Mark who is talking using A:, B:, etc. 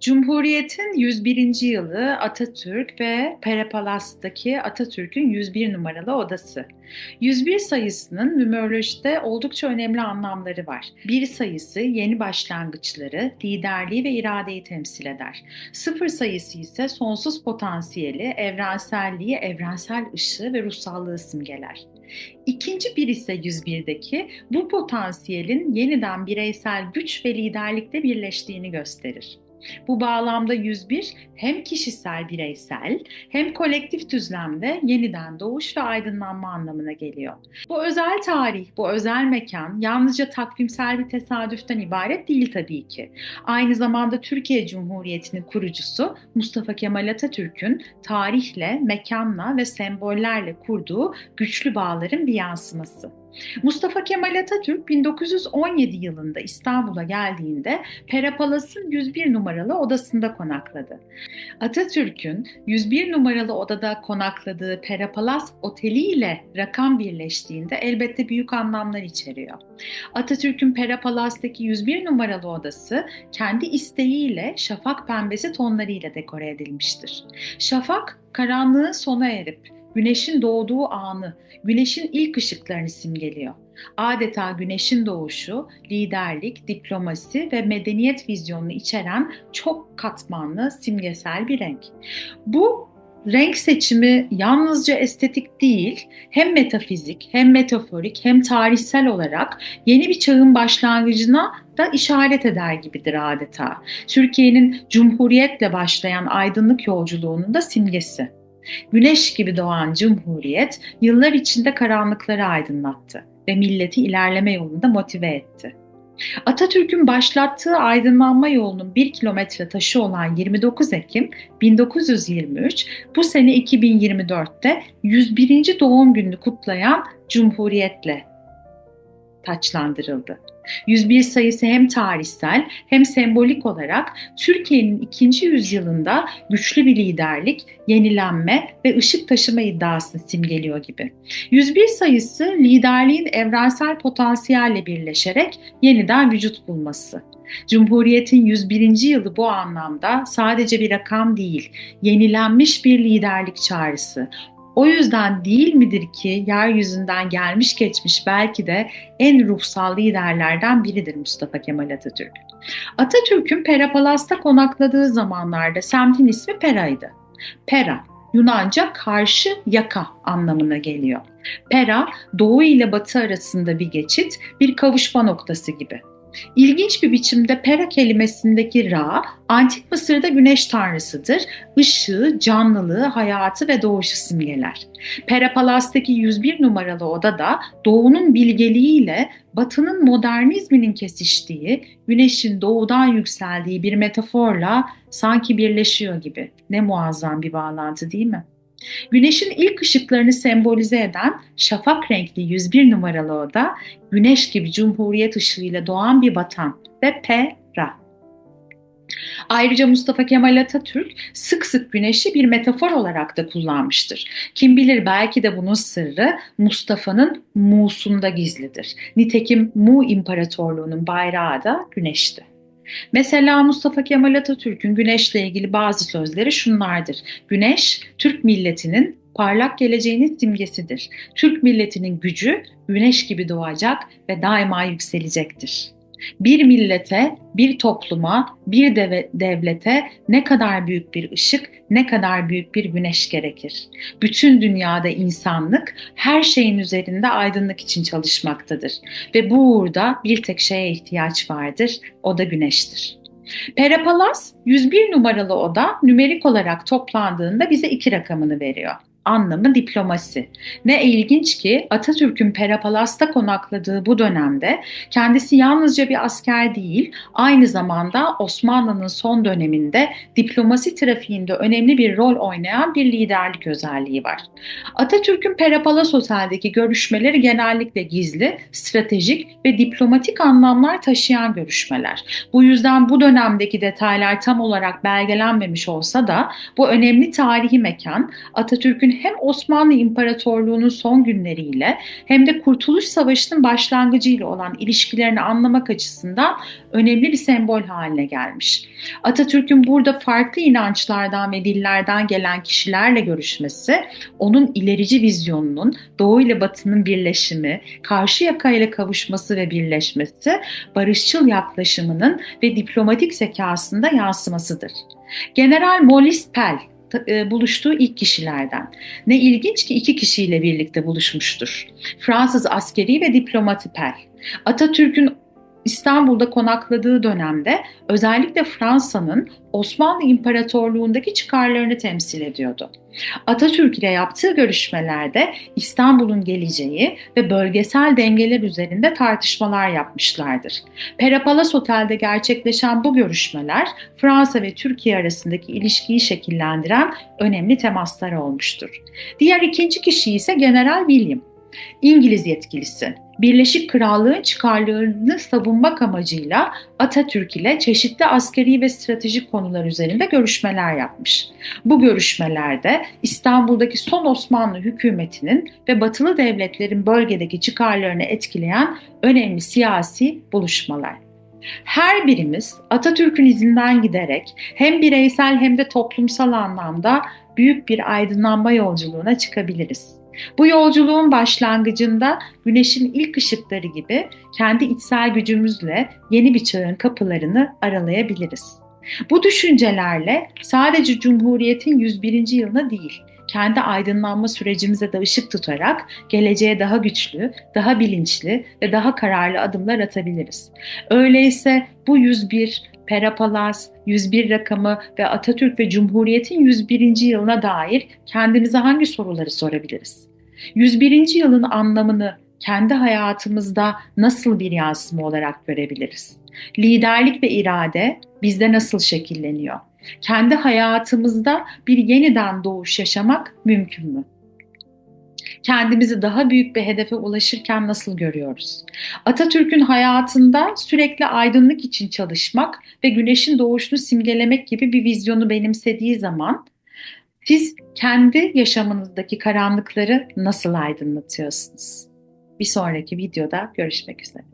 A: Cumhuriyet'in 101. yılı Atatürk ve Perapalas'taki Atatürk'ün 101 numaralı odası. 101 sayısının numerolojide oldukça önemli anlamları var. Bir sayısı yeni başlangıçları, liderliği ve iradeyi temsil eder. Sıfır sayısı ise sonsuz potansiyeli, evrenselliği, evrensel ışığı ve ruhsallığı simgeler. İkinci bir ise 101'deki bu potansiyelin yeniden bireysel güç ve liderlikte birleştiğini gösterir. Bu bağlamda 101 hem kişisel bireysel hem kolektif düzlemde yeniden doğuş ve aydınlanma anlamına geliyor. Bu özel tarih, bu özel mekan yalnızca takvimsel bir tesadüften ibaret değil tabii ki. Aynı zamanda Türkiye Cumhuriyeti'nin kurucusu Mustafa Kemal Atatürk'ün tarihle, mekanla ve sembollerle kurduğu güçlü bağların bir yansıması. Mustafa Kemal Atatürk 1917 yılında İstanbul'a geldiğinde Perapalas'ın 101 numaralı odasında konakladı. Atatürk'ün 101 numaralı odada konakladığı Perapalas Oteli ile rakam birleştiğinde elbette büyük anlamlar içeriyor. Atatürk'ün Perapalas'taki 101 numaralı odası kendi isteğiyle şafak pembesi tonlarıyla dekore edilmiştir. Şafak karanlığın sona erip güneşin doğduğu anı, güneşin ilk ışıklarını simgeliyor. Adeta güneşin doğuşu, liderlik, diplomasi ve medeniyet vizyonunu içeren çok katmanlı simgesel bir renk. Bu renk seçimi yalnızca estetik değil, hem metafizik, hem metaforik, hem tarihsel olarak yeni bir çağın başlangıcına da işaret eder gibidir adeta. Türkiye'nin cumhuriyetle başlayan aydınlık yolculuğunun da simgesi. Güneş gibi doğan Cumhuriyet yıllar içinde karanlıkları aydınlattı ve milleti ilerleme yolunda motive etti. Atatürk'ün başlattığı aydınlanma yolunun bir kilometre taşı olan 29 Ekim 1923 bu sene 2024'te 101. doğum gününü kutlayan Cumhuriyet'le taçlandırıldı. 101 sayısı hem tarihsel hem sembolik olarak Türkiye'nin ikinci yüzyılında güçlü bir liderlik, yenilenme ve ışık taşıma iddiasını simgeliyor gibi. 101 sayısı liderliğin evrensel potansiyelle birleşerek yeniden vücut bulması. Cumhuriyetin 101. yılı bu anlamda sadece bir rakam değil, yenilenmiş bir liderlik çağrısı. O yüzden değil midir ki yeryüzünden gelmiş geçmiş belki de en ruhsal liderlerden biridir Mustafa Kemal Atatürk. Atatürk'ün Pera Palas'ta konakladığı zamanlarda semtin ismi Pera'ydı. Pera, Yunanca karşı yaka anlamına geliyor. Pera, doğu ile batı arasında bir geçit, bir kavuşma noktası gibi. İlginç bir biçimde Pera kelimesindeki Ra, antik Mısır'da güneş tanrısıdır. Işığı, canlılığı, hayatı ve doğuşu simgeler. Pera Palas'taki 101 numaralı oda da doğunun bilgeliğiyle batının modernizminin kesiştiği, güneşin doğudan yükseldiği bir metaforla sanki birleşiyor gibi. Ne muazzam bir bağlantı değil mi? Güneşin ilk ışıklarını sembolize eden şafak renkli 101 numaralı oda, güneş gibi cumhuriyet ışığıyla doğan bir vatan ve Pera. Ayrıca Mustafa Kemal Atatürk sık sık güneşi bir metafor olarak da kullanmıştır. Kim bilir belki de bunun sırrı Mustafa'nın Mu'sunda gizlidir. Nitekim Mu İmparatorluğu'nun bayrağı da güneşti. Mesela Mustafa Kemal Atatürk'ün güneşle ilgili bazı sözleri şunlardır. Güneş, Türk milletinin parlak geleceğinin simgesidir. Türk milletinin gücü güneş gibi doğacak ve daima yükselecektir bir millete, bir topluma, bir deve, devlete ne kadar büyük bir ışık, ne kadar büyük bir güneş gerekir. Bütün dünyada insanlık her şeyin üzerinde aydınlık için çalışmaktadır ve bu uğurda bir tek şeye ihtiyaç vardır, o da güneştir. Perapalas 101 numaralı oda nümerik olarak toplandığında bize iki rakamını veriyor anlamı diplomasi. Ne ilginç ki Atatürk'ün Perapalas'ta konakladığı bu dönemde kendisi yalnızca bir asker değil, aynı zamanda Osmanlı'nın son döneminde diplomasi trafiğinde önemli bir rol oynayan bir liderlik özelliği var. Atatürk'ün Perapalas Otel'deki görüşmeleri genellikle gizli, stratejik ve diplomatik anlamlar taşıyan görüşmeler. Bu yüzden bu dönemdeki detaylar tam olarak belgelenmemiş olsa da bu önemli tarihi mekan Atatürk'ün hem Osmanlı İmparatorluğu'nun son günleriyle hem de Kurtuluş Savaşı'nın başlangıcıyla olan ilişkilerini anlamak açısından önemli bir sembol haline gelmiş. Atatürk'ün burada farklı inançlardan ve dillerden gelen kişilerle görüşmesi, onun ilerici vizyonunun Doğu ile Batı'nın birleşimi, karşı yakayla kavuşması ve birleşmesi, barışçıl yaklaşımının ve diplomatik zekasında yansımasıdır. General Maurice Pell buluştuğu ilk kişilerden. Ne ilginç ki iki kişiyle birlikte buluşmuştur. Fransız askeri ve diplomati Pell. Atatürk'ün İstanbul'da konakladığı dönemde özellikle Fransa'nın Osmanlı İmparatorluğundaki çıkarlarını temsil ediyordu. Atatürk ile yaptığı görüşmelerde İstanbul'un geleceği ve bölgesel dengeler üzerinde tartışmalar yapmışlardır. Perapalas Otel'de gerçekleşen bu görüşmeler Fransa ve Türkiye arasındaki ilişkiyi şekillendiren önemli temaslar olmuştur. Diğer ikinci kişi ise General William. İngiliz yetkilisi Birleşik Krallığın çıkarlarını savunmak amacıyla Atatürk ile çeşitli askeri ve stratejik konular üzerinde görüşmeler yapmış. Bu görüşmelerde İstanbul'daki son Osmanlı hükümetinin ve batılı devletlerin bölgedeki çıkarlarını etkileyen önemli siyasi buluşmalar. Her birimiz Atatürk'ün izinden giderek hem bireysel hem de toplumsal anlamda büyük bir aydınlanma yolculuğuna çıkabiliriz. Bu yolculuğun başlangıcında güneşin ilk ışıkları gibi kendi içsel gücümüzle yeni bir çağın kapılarını aralayabiliriz. Bu düşüncelerle sadece Cumhuriyet'in 101. yılına değil, kendi aydınlanma sürecimize de ışık tutarak geleceğe daha güçlü, daha bilinçli ve daha kararlı adımlar atabiliriz. Öyleyse bu 101 Perapalas, 101 rakamı ve Atatürk ve Cumhuriyet'in 101. yılına dair kendimize hangi soruları sorabiliriz? 101. yılın anlamını kendi hayatımızda nasıl bir yansıma olarak görebiliriz? Liderlik ve irade bizde nasıl şekilleniyor? Kendi hayatımızda bir yeniden doğuş yaşamak mümkün mü? Kendimizi daha büyük bir hedefe ulaşırken nasıl görüyoruz? Atatürk'ün hayatında sürekli aydınlık için çalışmak ve güneşin doğuşunu simgelemek gibi bir vizyonu benimsediği zaman siz kendi yaşamınızdaki karanlıkları nasıl aydınlatıyorsunuz? Bir sonraki videoda görüşmek üzere.